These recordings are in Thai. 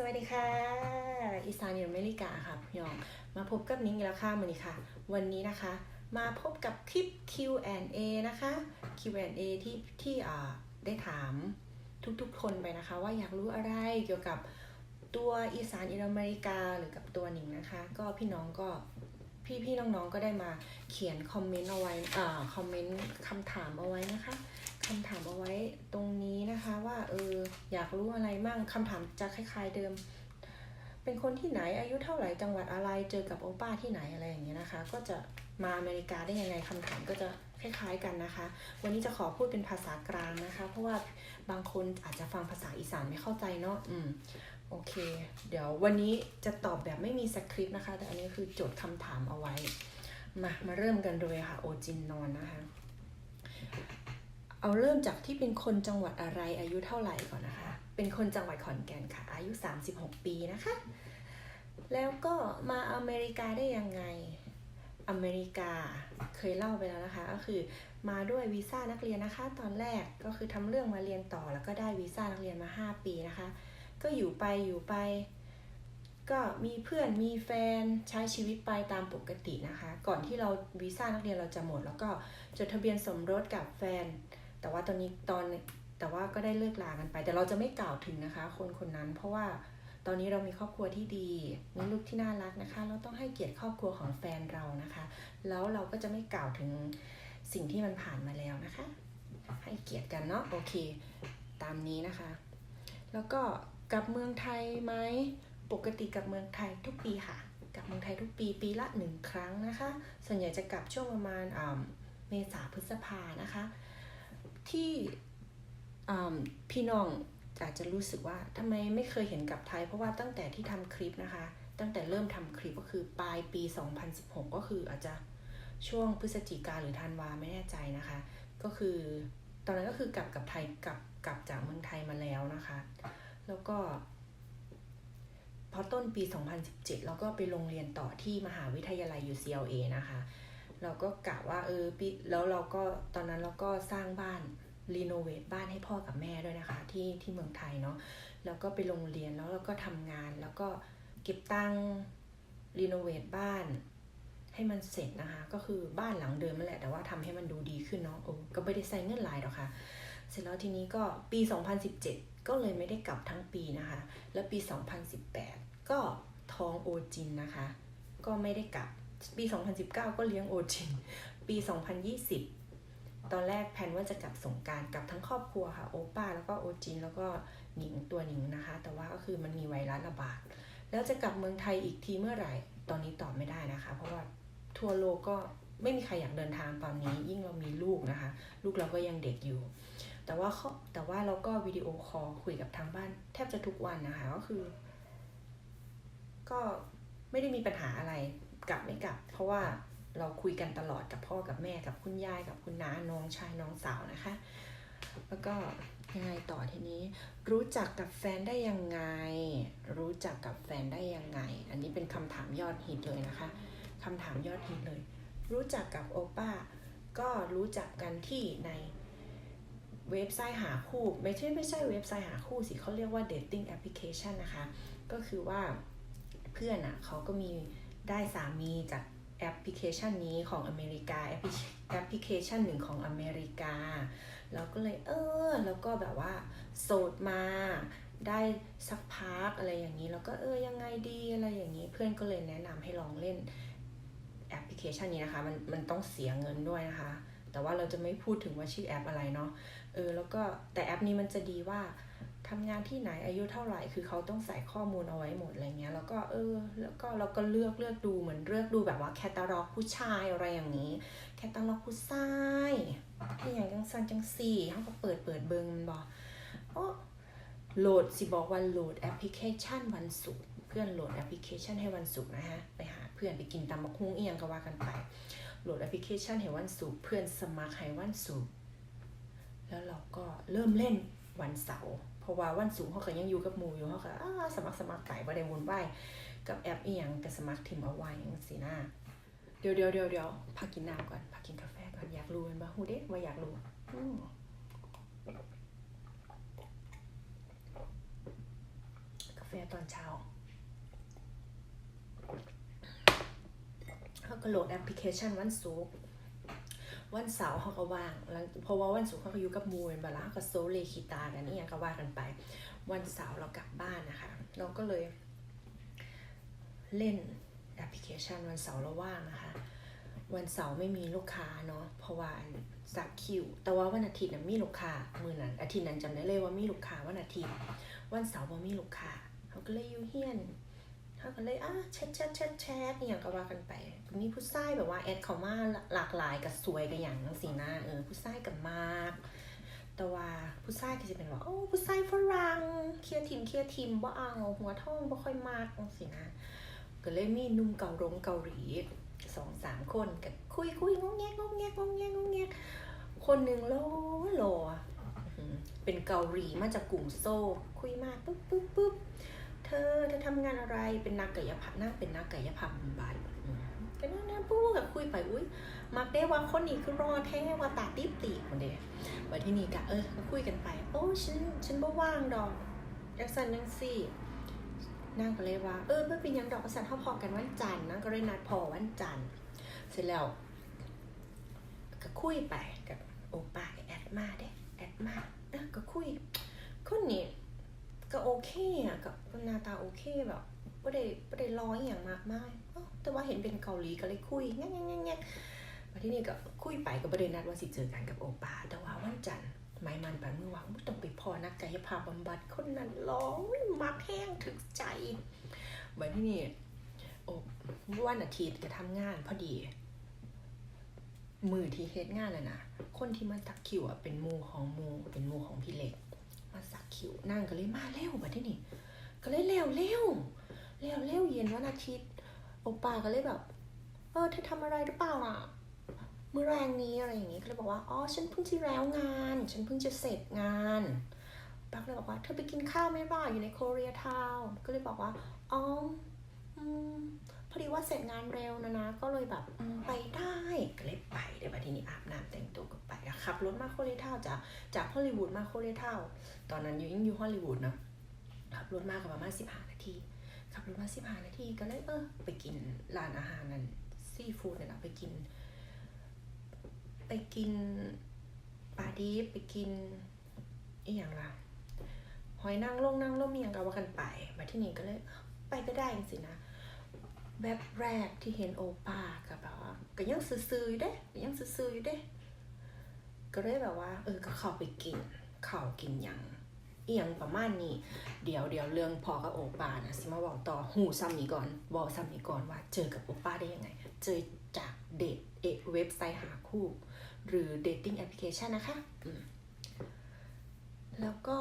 สวัสดีค่ะ อีสานอเมริกาค่ะพี่น้อง มาพบกับนิ้งแล้วค่ะวันนี้ค่ะ วันนี้นะคะ มาพบกับคลิป Q&A นะคะ Q&A ที่ที่ได้ถามทุกๆ คนไปนะคะ ว่าอยากรู้อะไรเกี่ยวกับตัวอีสานอินอเมริกาหรือกับตัวหนิงนะคะ ก็พี่น้องก็พี่พี่น้องๆก็ได้มาเขียนคอมเมนต์เอาไว้อ่าคอมเมนต์คำถามเอาไว้นะคะ คำถามเอาไว้ตรงนี้นะคะว่าเอออยากรู้อะไรมั่งคำถามจะคล้าย ๆเดิม เป็นคนที่ไหนอายุเท่าไหร่จังหวัดอะไรเจอกับโอป้าที่ไหนอะไรอย่างเงี้ยนะคะ ก็จะมาอเมริกาได้ยังไงคำถามก็จะคล้ายๆกันนะคะ วันนี้จะขอพูดเป็นภาษากลางนะคะ เพราะว่าบางคนอาจจะฟังภาษาอีสานไม่เข้าใจเนาะอืมโอเค เดี๋ยววันนี้จะตอบแบบไม่มีสคริปต์นะคะ แต่อันนี้คือโจทย์คำถามเอาไว้ มามาเริ่มกันเลยค่ะ โอจินนอนนะคะ เอาเริ่มจากที่เป็นคนจังหวัดอะไรอายุเท่าไหร่ก่อนนะคะ เป็นคนจังหวัดขอนแก่นค่ะ อายุ 36 ปีนะคะ แล้วก็มาอเมริกาได้ยังไง อเมริกาเคยเล่าไปแล้วนะคะ ก็คือมาด้วยวีซ่านักเรียนนะคะ ตอนแรกก็คือทำเรื่องมาเรียนต่อแล้วก็ได้วีซ่านักเรียนมา 5 ปีนะคะ ก็อยู่ไปอยู่ไป ก็มีเพื่อนมีแฟนใช้ชีวิตไปตามปกตินะคะ ก่อนที่เราวีซ่านักเรียนเราจะหมด แล้วก็จดทะเบียนสมรสกับแฟน แต่ว่าตอนนี้ตอนแต่ว่าก็ได้เลิกลากันไป แต่เราจะไม่กล่าวถึงนะคะ คนคนนั้น เพราะว่าตอนนี้เรามีครอบครัวที่ดี มีลูกที่น่ารักนะคะ เราต้องให้เกียรติครอบครัวของแฟนเรานะคะ แล้วเราก็จะไม่กล่าวถึงสิ่งที่มันผ่านมาแล้วนะคะ ให้เกียรติกันเนาะโอเค ตามนี้นะคะ แล้วก็กลับเมืองไทยไหมปกติกลับเมืองไทยทุกปีค่ะ กลับเมืองไทยทุกปีปีละหนึ่งครั้งนะคะ ส่วนใหญ่จะกลับช่วงประมาณเมษาพฤษภานะคะ ที่พี่น้องอาจจะรู้สึกว่าทำไมไม่เคยเห็นกลับไทย เพราะว่าตั้งแต่ที่ทำคลิปนะคะ ตั้งแต่เริ่มทำคลิปก็คือปลายปี 2016 ก็คืออาจจะช่วงพฤศจิกาหรือธันวาไม่แน่ใจนะคะ ก็คือตอนนั้นก็คือกลับกับไทยกลับกลับจากเมืองไทยมาแล้วนะคะ แล้วก็ พอต้นปี 2017 เราก็ไปโรงเรียนต่อที่มหาวิทยาลัย UCLA นะคะ เราก็กะว่าเออปีแล้วเราก็ตอนนั้นเราก็สร้างบ้านรีโนเวทบ้านให้พ่อกับแม่ด้วยนะคะ ที่ที่เมืองไทยเนาะแล้วก็ไปโรงเรียนแล้วเราก็ทำงาน แล้วก็เก็บตังรีโนเวทบ้านให้มันเสร็จนะคะ ก็คือบ้านหลังเดิมนั่นแหละ แต่ว่าทำให้มันดูดีขึ้นเนาะโอ้ก็ไม่ได้ใส่เงินลายหรอกค่ะ เสร็จแล้วทีนี้ก็ปี 2017 ก็เลยไม่ได้กลับทั้งปีนะคะ แล้วปี 2018 ก็ท้องโอจินนะคะ ก็ไม่ได้กลับ ปี 2019 ก็เลี้ยงโอจิน ปี 2020 ตอนแรกแผนว่าจะกลับสงการกลับทั้งครอบครัวค่ะ โอป้าแล้วก็โอจิน แล้วก็หนิงตัวหนิงนะคะ แต่ว่าก็คือมันมีไวรัสระบาด แล้วจะกลับเมืองไทยอีกทีเมื่อไหร่ ตอนนี้ตอบไม่ได้นะคะ เพราะว่าทั่วโลกก็ไม่มีใครอยากเดินทางตอนนี้ ยิ่งเรามีลูกนะคะ ลูกเราก็ยังเด็กอยู่ แต่ว่าเขาแต่ว่าเราก็วิดีโอคอลคุยกับทางบ้าน แทบจะทุกวันนะคะ ก็คือ ก็ไม่ได้มีปัญหาอะไร กลับไม่กลับ เพราะว่าเราคุยกันตลอดกับพ่อกับแม่กับคุณยายกับคุณน้าน้องชายน้องสาวนะคะ แล้วก็ยังไงต่อทีนี้ รู้จักกับแฟนได้ยังไง รู้จักกับแฟนได้ยังไง อันนี้เป็นคำถามยอดฮิตเลยนะคะคำถามยอดฮิตเลย รู้จักกับโอป้าก็รู้จักกันที่ในเว็บไซต์หาคู่ ไม่ใช่ไม่ใช่เว็บไซต์หาคู่สิเขาเรียกว่า dating application นะคะ ก็คือว่าเพื่อนอะเขาก็มี ได้สามีจากแอปพลิเคชันนี้ของอเมริกาแอปพลิเคชันหนึ่งของอเมริกา แล้วก็เลยเออแล้วก็แบบว่า โสดมาได้สักพักอะไรอย่างนี้แล้วก็เออยังไงดีอะไรอย่างนี้ เพื่อนก็เลยแนะนำให้ลองเล่นแอปพลิเคชันนี้นะคะ มันมันต้องเสียเงินด้วยนะคะ แต่ว่าเราจะไม่พูดถึงว่าชื่อแอปอะไรเนาะเออแล้วก็แต่แอปนี้มันจะดีว่าทำงานที่ไหนอายุเท่าไหร่คือเขาต้องใส่ข้อมูลเอาไว้หมดอะไรเงี้ยแล้ ก็เออ แล้วก็เราก็เลือกเลือกดูเหมือนเลือกดูแบบว่าแคตตาล็อกผู้ชายอะไรอย่างนี้ แคตตาล็อกผู้ชายที่อย่างจังซันจังสี่เขาก็เปิดเปิดเบิงมันบอกโอ้โหลดสิบอกวันโหลดแอปพลิเคชันวันศุกร์เพื่อนโหลดแอปพลิเคชันให้วันศุกร์นะฮะ ไปหาเพื่อนไปกินตำบักฮุ้งเอียงก็ว่ากันไป โหลดแอปพลิเคชันให้วันศุกร์เพื่อนสมัครให้วันศุกร์แล้วเราก็เริ่มเล่นวันเสาร์ ราะว่าวันศุกร์เขาก็ยังอยู่กับหมู่อยู่เขาก็อ้าสมัครสมัครไก่บ่ได้วนไปกับแอปอีหยังกับสมัครทิมเอาไว้ยังสินะเดี๋ยวเดี๋ยวเดี๋ยวเดี๋ยวพักกินน้ำก่อนพักกินกาแฟก่อนอยากรู้มันบ่ฮู้เด้ว่าอยากรู้กาแฟตอนเช้าเขาก็โหลดแอปพลิเคชันวันศุกร์ วันเสาร์เขาก็ว่างแล้วเพราะว่าวันศุกร์เขาก็อยู่กับมูเป็นบาลาก็โซเลคิตากันนี่ยังก็ว่ากันไป วันเสาร์เรากลับบ้านนะคะ เราก็เลย เล่นแอปพลิเคชันวันเสาร์เราว่างนะคะ วันเสาร์ไม่มีลูกค้าเนาะเพราะว่าสักคิว แต่ว่าวันอาทิตย์นะมีลูกค้ามือนั้น อาทิตย์นั้นจำได้เลยว่ามีลูกค้าวันอาทิตย์ วันเสาร์บ่ามีลูกค้าเขาก็เลยอยู่เฮียน เขาก็เลยอะแชทแชทแชทแชทเนี่ยก็ว่ากันไปมีผู้ชายแบบว่าแอดเขามาหลากหลายกับสวยกับอย่างนังสีหน้าเออผู้ชายกับมาก แต่ว่าผู้ชายก็จะเป็นว่าโอ้ผู้ชายฝรั่งเคลียร์ทีมเคลียร์ทีมบ่เอาหัวท่องบ่ค่อยมากสินะก็เลยมีนุ่มเกาหลงเกาหลีสองสามคนกับคุยคุยงงแงกงงแงกงงแงกงงแงกคนหนึ่งโลโลอะอืมเป็นเกาหลีมาจากกลุ่มโซ คุยมาปุ๊บปุ๊บปุ๊บ เธอเธอทำงานอะไรเป็นนักกายภาพนั่งเป็นนักกายภาพบำบัดก็นั่นนะปุ๊บกับคุยไปอุ้ยมักได้ว่าคนนี้คือรอแท้ว่าตาตีบตีคนเดียววันที่นี่กะเออก็คุยกันไป โอ้ฉันฉันบ่ว่างดอกยักสันยังสี่นางก็เลยว่า เออไม่เป็นยังดอกสานเขาพอกันวันจันทร์นางก็เลยนัดพอวันจันทร์เสร็จแล้วก็คุยไปกับโอป้าแอดมาเด้แอดมาเออก็คุยคนนี้ก็โอเคอะกั บหน้าตาโอเคแบบไม่ได้ไม่ได้ร้อยอย่างมากมายเอ้าแต่ว่าเห็นเป็นเกาหลีก็เลยคุยแง่แง่แง่แง่มาที่นี่ก็คุยไปก็ประเด็นนัดว่าสิเจอกันกับโอป้าแต่ว่าวันจันทร์ไม่มันปันมือวางไม่ต้องไปพอนักกายภาพบำบัดคนนั้นร้องมักแห้งถึกใจวันที่นี่โอ้วันอาทิตย์ก็ทำงานพอดีมือที่เฮ็ดงานน่ะนะ คนที่มาสักคิวอะเป็นมูของมูเป็นมูของพี่เล็ก มาสักคิวนั่งก็เลยมาเร็วบัดนี้นี่ ก็เลยเร็วเร็วเร็วเร็วเย็นวันอาทิตย์โอป้าก็เลยแบบ เออเธอทำอะไรหรือเปล่าอะมื้อแรงนี้อะไรอย่างงี้ก็เลยบอกว่าอ๋อฉันเพิ่งที่แล้วงาน ฉันเพิ่งจะเสร็จงานป้าก็เลยบอกว่าเธอไปกินข้าวไหมล่ะอยู่ในโคเรียทาวน์ก็เลยบอกว่าอ๋อพอดีว่าเสร็จงานเร็วนะนะ ก็เลยแบบไปได้ก็เลยไปเดี๋ยวทีนี้อาบน้ำแต่งตัวก็ไปขับรถมาโคเรียทาวจากจากฮอลลีวูดมาโคเรียทาวตอนนั้นอยู่ยังอยู่ฮอลลีวูดเนอะ รถมากับประมาณสิบห้านาทีขับรถมาสิบห้านาทีก็เลยเออไปกินร้านอาหารนั่นซีฟู้ดเนี่ยนะไปกิน ไปกินปลาดีฟไปกินอีอย่างละหอยนางรมนางรมมีอย่างกับว่ากันไป มาที่นี่ก็เลยไปก็ได้จริงๆนะแบบแรกที่เห็นโอป้าก็แบบว่าก็ยังซื่อๆอยู่เด้ก็ยังซื่อๆอยู่เด้ก็เลยแบบว่า เออก็เข้าไปกินเข้ากินหยัง อียงประมาณนี้ เดี๋ยวเดี๋ยวเรื่องพอกับโอป้านะสิมาบอกต่อหูซ้ำนี้ก่อนบอกซ้ำนี้ก่อนว่าเจอกับโอป้าได้ยังไง เจอจากเดทเอเว็บไซต์หาคู่ หรือ dating application นนะคะ แล้วก็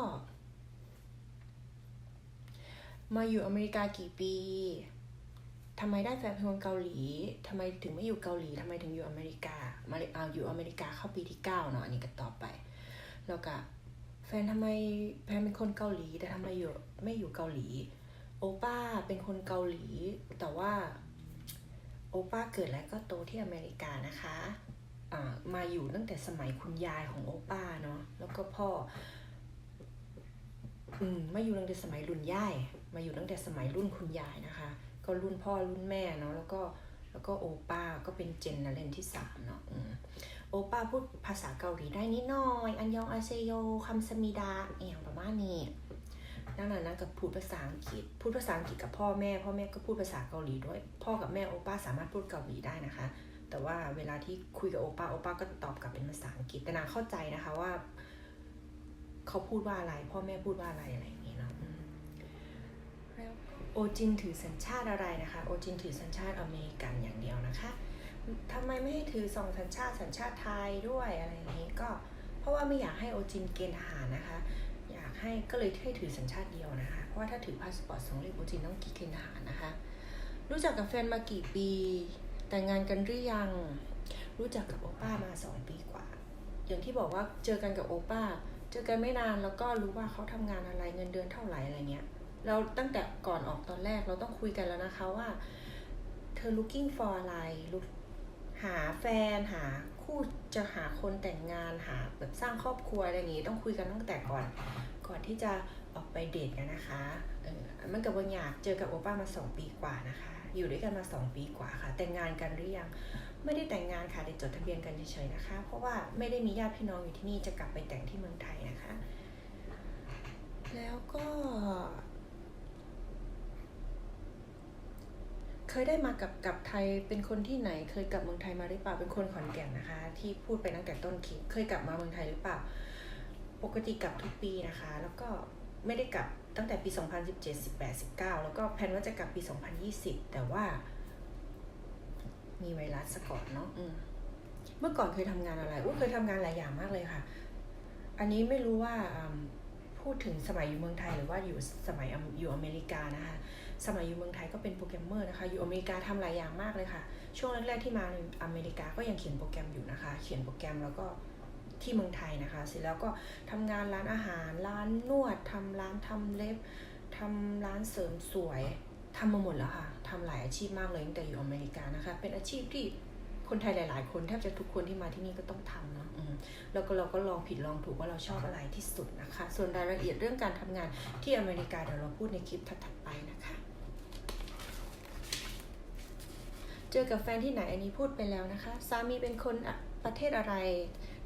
มาอยู่อเมริกากี่ปีทำไมได้แฟนเป็นคนเกาหลี ทำไมถึงไม่อยู่เกาหลี ทำไมถึงอยู่อเมริกา มาเอาอยู่อเมริกาเข้าปีที่เก้าเนาะ อันนี้ก็ต่อไป แล้วก็ แฟนทำไมแฟนเป็นคนเกาหลี แต่ทำไมอยู่ไม่อยู่เกาหลี โอป้าเป็นคนเกาหลี แต่ว่า โอป้าเกิดและก็โตที่อเมริกานะคะอ่ามาอยู่ตั้งแต่สมัยคุณยายของโอป้าเนาะแล้วก็พ่ออืมมาอยู่ตั้งแต่สมัยรุ่นย่ายมาอยู่ตั้งแต่สมัยรุ่นคุณยายนะคะ ก็รุ่นพ่อรุ่นแม่เนาะแล้วก็แล้วก็โอป้าก็เป็นเจนนะเลนที่สามเนาะ โอป้าพูดภาษาเกาหลีได้นิดหน่อย อันยองอาเซโยคำสมิดาอหย่างประมาณนี้นั่นน่ะนะกับพูดภาษาอังกฤษ พูดภาษาอังกฤษกับพ่อแม่ พ่อแม่ก็พูดภาษาเกาหลีด้วย พ่อกับแม่โอป้าสามารถพูดเกาหลีได้นะคะ แต่ว่าเวลาที่คุยกับโอป้าโอป้าก็ตอบกลับเป็นภาษาอังกฤษ แต่นางเข้าใจนะคะว่า เขาพูดว่าอะไร พ่อแม่พูดว่าอะไรอะไรอย่างนี้เนาะอืมแล้วก็โอจินถือสัญชาติอะไรนะคะ โอจินถือสัญชาติอเมริกันอย่างเดียวนะคะ ทำไมไม่ให้ถือสองสัญชาติสัญชาติไทยด้วยอะไรอย่างนี้ก็เพราะว่าไม่อยากให้โอจินเกณฑ์ทหารนะคะ อยากให้ก็เลยให้ถือสัญชาติเดียวนะคะ เพราะว่าถ้าถือพาสปอร์ตสองเล่มโอจินต้องกี่เกณฑ์ทหารนะคะ รู้จักกับแฟนมากี่ปี แต่งงานกันหรือยัง รู้จักกับโอป้ามาสองปีกว่า อย่างที่บอกว่าเจอกันกับโอป้า เจอกันไม่นานแล้วก็รู้ว่าเขาทำงานอะไรเงินเดือนเท่าไหร่อะไรเงี้ยเราตั้งแต่ก่อนออกตอนแรกเราต้องคุยกันแล้วนะคะว่าเธอ looking for อะไร look หาแฟนหาคู่จะหาคนแต่งงานหาแบบสร้างครอบครัวอะไรอย่างงี้ต้องคุยกันตั้งแต่ก่อนก่อนที่จะออกไปเดทกันนะคะเออมันกับบางอยางเจอกับโอป้ามาสองปีกว่านะคะ อยู่ด้วยกันมาสองปีกว่าค่ะ แต่งงานกันหรือยังไม่ได้แต่งงานค่ะแต่จดทะเบียนกันเฉยๆนะคะ เพราะว่าไม่ได้มีญาติพี่น้องอยู่ที่นี่จะกลับไปแต่งที่เมืองไทยนะคะ แล้วก็ เคยได้มากับกับไทยเป็นคนที่ไหน เคยกลับเมืองไทยมาหรือเปล่าเป็นคนขอนแก่นนะคะ ที่พูดไปตั้งแต่ต้นคลิปเคยกลับมาเมืองไทยหรือเปล่า ปกติกลับทุกปีนะคะ แล้วก็ไม่ได้กลับตั้งแต่ปี 2017 18 19 แล้วก็แพลนว่าจะกลับปี 2020 แต่ว่า มีไวรัสซะก่อนเนาะอืมเมื่อก่อนเคยทำงานอะไรอุ้ยเคยทำงานหลายอย่างมากเลยค่ะ อันนี้ไม่รู้ว่าอืมพูดถึงสมัยอยู่เมืองไทยหรือว่าอยู่สมัยอยู่อเมริกานะคะ สมัยอยู่เมืองไทยก็เป็นโปรแกรมเมอร์นะคะ อยู่อเมริกาทำหลายอย่างมากเลยค่ะ ช่วงแรกๆที่มาอเมริกาก็ยังเขียนโปรแกรมอยู่นะคะ เขียนโปรแกรมแล้วก็ที่เมืองไทยนะคะ เสร็จแล้วก็ทำงานร้านอาหาร ร้านนวดทำร้านทำเล็บทำร้านเสริมสวยทำมาหมดแล้วค่ะทำหลายอาชีพมากเลยตั้งแต่อยู่อเมริกานะคะ เป็นอาชีพที่คนไทยหลาย ๆ คนแทบจะทุกคนที่มาที่นี่ก็ต้องทำเนาะแล้วก็เราก็ลองผิดลองถูกว่าเราชอบอะไรที่สุดนะคะ ส่วนรายละเอียดเรื่องการทำงานที่อเมริกาเดี๋ยวเราพูดในคลิปถัดๆไปนะคะ เจอกับแฟนที่ไหนอันนี้พูดไปแล้วนะคะ สามีเป็นคนประเทศอะไร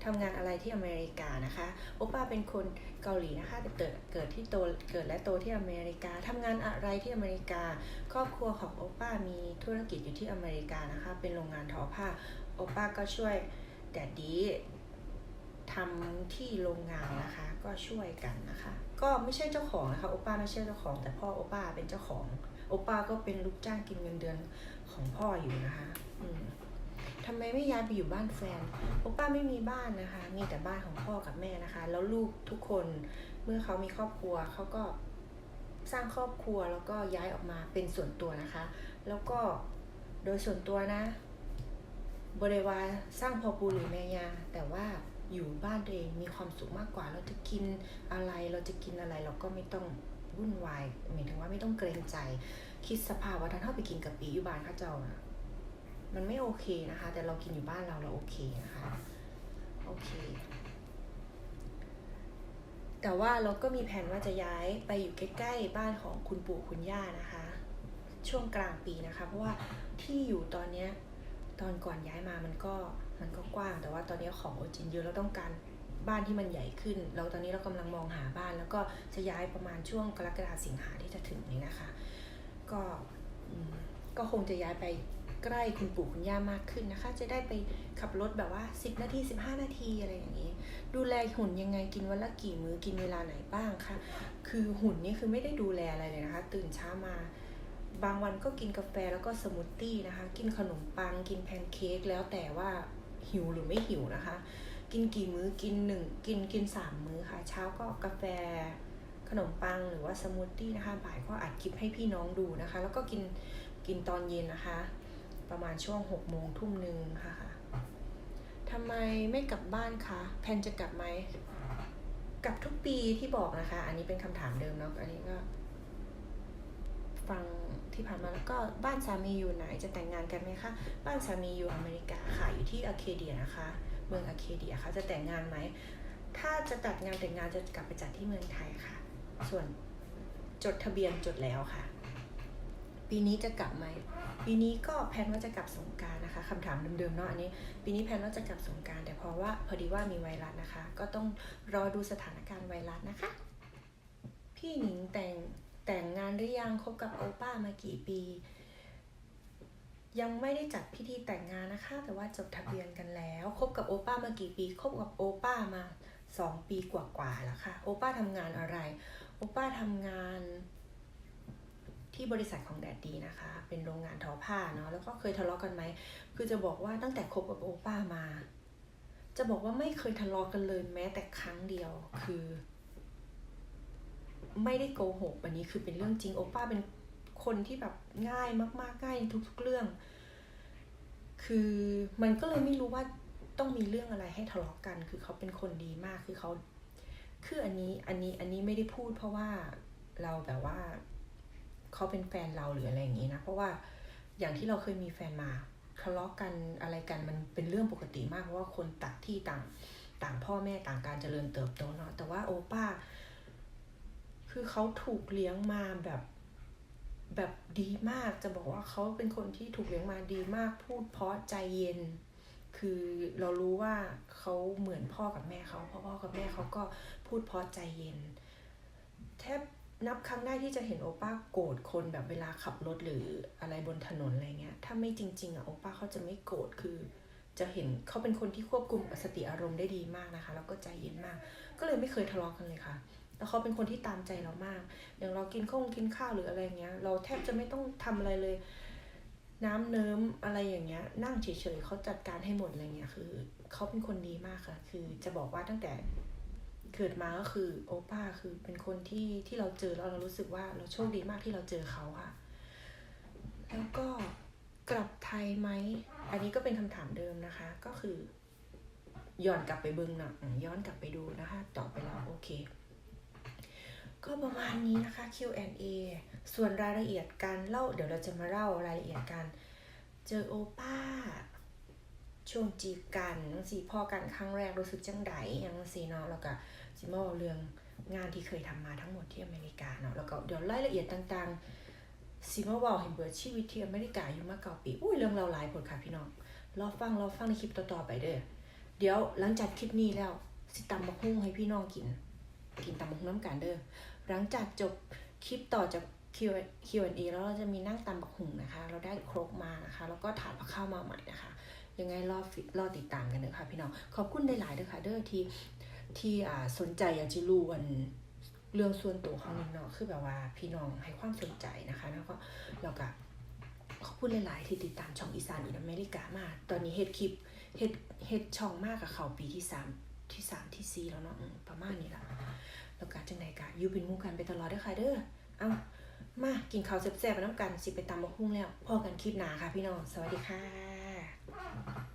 ทำงานอะไรที่อเมริกานะคะโอป้าเป็นคนเกาหลีนะคะแต่เกิดเกิดที่โตเกิดและโตที่อเมริกาทำงานอะไรที่อเมริกา ครอบครัวของโอป้ามีธุรกิจอยู่ที่อเมริกานะคะ เป็นโรงงานทอผ้าโอป้าก็ช่วยแดดดีทำที่โรงงานนะคะก็ช่วยกันนะคะ ก็ไม่ใช่เจ้าของนะคะโอป้าไม่ใช่เจ้าของ แต่พ่อโอป้าเป็นเจ้าของ โอป้าก็เป็นลูกจ้างกินเงินเดือนของพ่ออยู่นะคะทำไมไม่ย้ายไปอยู่บ้านแฟน โอป้าไม่มีบ้านนะคะ มีแต่บ้านของพ่อกับแม่นะคะ แล้วลูกทุกคนเมื่อเขามีครอบครัวเขาก็สร้างครอบครัวแล้วก็ย้ายออกมาเป็นส่วนตัวนะคะ แล้วก็โดยส่วนตัวนะบริวารสร้างพอปูหรือแม่ยาแต่ว่าอยู่บ้านตัวเองมีความสุขมากกว่าเราจะกินอะไรเราจะกินอะไรเราก็ไม่ต้อง วุ่นวายหมายถึงว่าไม่ต้องเกรงใจ คิดสภาพว่าถ้าเท่าไปกินกับปีอยู่บ้านข้าเจ้านะมันไม่โอเคนะคะ แต่เรากินอยู่บ้านเราเราโอเคนะคะโอเค แต่ว่าเราก็มีแผนว่าจะย้ายไปอยู่ใกล้ๆบ้านของคุณปู่คุณย่านะคะ ช่วงกลางปีนะคะ เพราะว่าที่อยู่ตอนเนี้ยตอนก่อนย้ายมามันก็มันก็กว้าง แต่ว่าตอนนี้ของโอจินเยอะเราต้องการ บ้านที่มันใหญ่ขึ้น เราตอนนี้เรากำลังมองหาบ้าน แล้วก็จะย้ายประมาณช่วงกรกฎาสิงหาที่จะถึงนี้นะคะ ก็ก็คงจะย้ายไปใกล้คุณปู่คุณย่ามากขึ้นนะคะ จะได้ไปขับรถแบบว่า 10 นาที 15 นาทีอะไรอย่างนี้ ดูแลหุ่นยังไงกินวันละกี่มื้อกินเวลาไหนบ้างคะคือหุ่นนี่คือไม่ได้ดูแลอะไรเลยนะคะ ตื่นเช้ามา บางวันก็กินกาแฟแล้วก็สมูทตี้นะคะ กินขนมปัง กินแพนเค้กแล้วแต่ว่าหิวหรือไม่หิวนะคะ กินกี่มื้อกินหนึ่งกินกินสามมื้อค่ะ เช้าก็กาแฟขนมปังหรือว่าสมูทตี้นะคะบ่ายก็อัดคลิปให้พี่น้องดูนะคะ แล้วก็กินกินตอนเย็นนะคะ ประมาณช่วงหกโมงทุ่มหนึ่งค่ะค่ะทำไมไม่กลับบ้านคะแพนจะกลับไหมกลับทุกปีที่บอกนะคะ อันนี้เป็นคำถามเดิมเนาะอันนี้ก็ ฟังที่ผ่านมาแล้วก็บ้านสามีอยู่ไหนจะแต่งงานกันไหมคะ บ้านสามีอยู่อเมริกาค่ะอยู่ที่อาเคเดียนะคะ เมืองอาเคเดียค่ะจะแต่งงานไหม ถ้าจะจัดงานแต่งงานจะกลับไปจัดที่เมืองไทยค่ะ ส่วนจดทะเบียนจดแล้วค่ะ ปีนี้จะกลับไหม ปีนี้ก็แพนว่าจะกลับสงการนะคะคำถามเดิมๆเนาะอันนี้ ปีนี้แพนว่าจะกลับสงการแต่เพราะว่าพอดีว่ามีไวรัสนะคะ ก็ต้องรอดูสถานการณ์ไวรัสนะคะ พี่หนิงแต่งแต่งงานหรือยังคบกับโอป้ามากี่ปี ยังไม่ได้จัดพิธีแต่งงานนะคะ แต่ว่าจดทะเบียนกันแล้วคบกับโอป้ามากี่ปีคบกับโอป้ามาสองปีกว่าๆแล้วค่ะ โอป้าทำงานอะไร โอป้าทำงานที่บริษัทของแดดดีนะคะ เป็นโรงงานทอผ้าเนาะ แล้วก็เคยทะเลาะกันไหม คือจะบอกว่าตั้งแต่คบกับโอป้ามา จะบอกว่าไม่เคยทะเลาะกันเลยแม้แต่ครั้งเดียว คือ ไม่ได้โกหก อันนี้คือเป็นเรื่องจริง โอป้าเป็น คนที่แบบง่ายมากๆง่ายทุก ๆเรื่อง คือมันก็เลยไม่รู้ว่าต้องมีเรื่องอะไรให้ทะเลาะกัน คือเขาเป็นคนดีมากคือเขาคืออันนี้อันนี้อันนี้ไม่ได้พูดเพราะว่าเราแบบว่าเขาเป็นแฟนเราหรืออะไรอย่างนี้นะ เพราะว่าอย่างที่เราเคยมีแฟนมาทะเลาะกันอะไรกันมันเป็นเรื่องปกติมากเพราะว่าคนต่างที่ต่างต่างพ่อแม่ต่างการเจริญเติบโตเนาะแต่ว่าโอป้า คือเขาถูกเลี้ยงมาแบบ แบบดีมากจะบอกว่าเขาเป็นคนที่ถูกเลี้ยงมาดีมากพูดเพราะใจเย็น คือเรารู้ว่าเขาเหมือนพ่อกับแม่เขาเพราะพ่อกับแม่เขาก็พูดเพราะใจเย็น แทบนับครั้งได้ที่จะเห็นโอป้าโกรธคนแบบเวลาขับรถหรืออะไรบนถนนอะไรเงี้ย ถ้าไม่จริง ๆอะโอป้าเขาจะไม่โกรธคือ จะเห็นเขาเป็นคนที่ควบคุมสติอารมณ์ได้ดีมากนะคะ แล้วก็ใจเย็นมาก ก็เลยไม่เคยทะเลาะกันเลยค่ะ แล้วเขาเป็นคนที่ตามใจเรามาก อย่างเรากินข้าวกินข้าวหรืออะไรเงี้ย เราแทบจะไม่ต้องทำอะไรเลย น้ำเนิ้มอะไรอย่างเงี้ย นั่งเฉยๆเขาจัดการให้หมดอะไรเงี้ย คือเขาเป็นคนดีมากค่ะ คือจะบอกว่าตั้งแต่เกิดมาก็คือโอป้าคือเป็นคนที่ที่เราเจอแล้วเรารู้สึกว่าเราโชคดีมากที่เราเจอเขาค่ะ แล้วก็กลับไทยไหม อันนี้ก็เป็นคำถามเดิมนะคะ ก็คือย้อนกลับไปเบิ้งหนังย้อนกลับไปดูนะคะตอบไปแล้วโอเค ก็ประมาณนี้นะคะ Q&A ส่วนรายละเอียดการเล่า เดี๋ยวเราจะมาเล่ารายละเอียดกัน เจอโอป้า ช่วงจีบกันสีพ่อกันครั้งแรกรู้สึกจังไดยังสีเนาะแล้วก็จิมาเอเรื่องงานที่เคยทำมาทั้งหมดที่อเมริกาเนาะแล้วก็เดี๋ยวรายละเอียดต่างๆสีมาบอกเห็นเบิร์ดชีวิตที่อเมริกาอยู่มาเก้าปีอุ้ยเรื่องเราหลายผลค่ะพี่น้องรอฟังรอฟังในคลิปต่อๆไปเด้อเดี๋ยวหลังจากคลิปนี้แล้ว สิตำบักหุ่งให้พี่น้องกิน กินตำบักหุ่งน้ำกันเด้อ หลังจากจบคลิปต่อจาก Q&A แล้วเราจะมีนั่งตำบักหุ่งนะคะ เราได้ครกมานะคะ แล้วก็ถาดผักข้าวมาใหม่นะคะ ยังไงรอรอติดตามกันเด้อค่ะพี่น้อง ขอบคุณได้หลายเด้อค่ะ เด้อที่ที่อ่าสนใจอยากจะรู้วันเรื่องส่วนตัวของนิดเนาะคือแบบว่าพี่น้องให้ความสนใจนะคะ แล้วก็แล้วก็ขอบคุณหลาย ๆ ที่ติดตามช่องอีสานอินอเมริกามากตอนนี้เฮ็ดคลิปเฮ็ดเฮ็ดช่องมากกับเขาปีที่สามที่สามที่สี่แล้วเนาะประมาณนี้ละ แล้วกะจังไหนกะยูเป็นมู่กันไปตลอดได้ค่ะเด้อเอามากินข้าวแซ่บๆไปน้ำกันสิไปตำมะฮุ่งแล้วพอกันคลิปหนาค่ะพี่น้อง สวัสดีค่ะ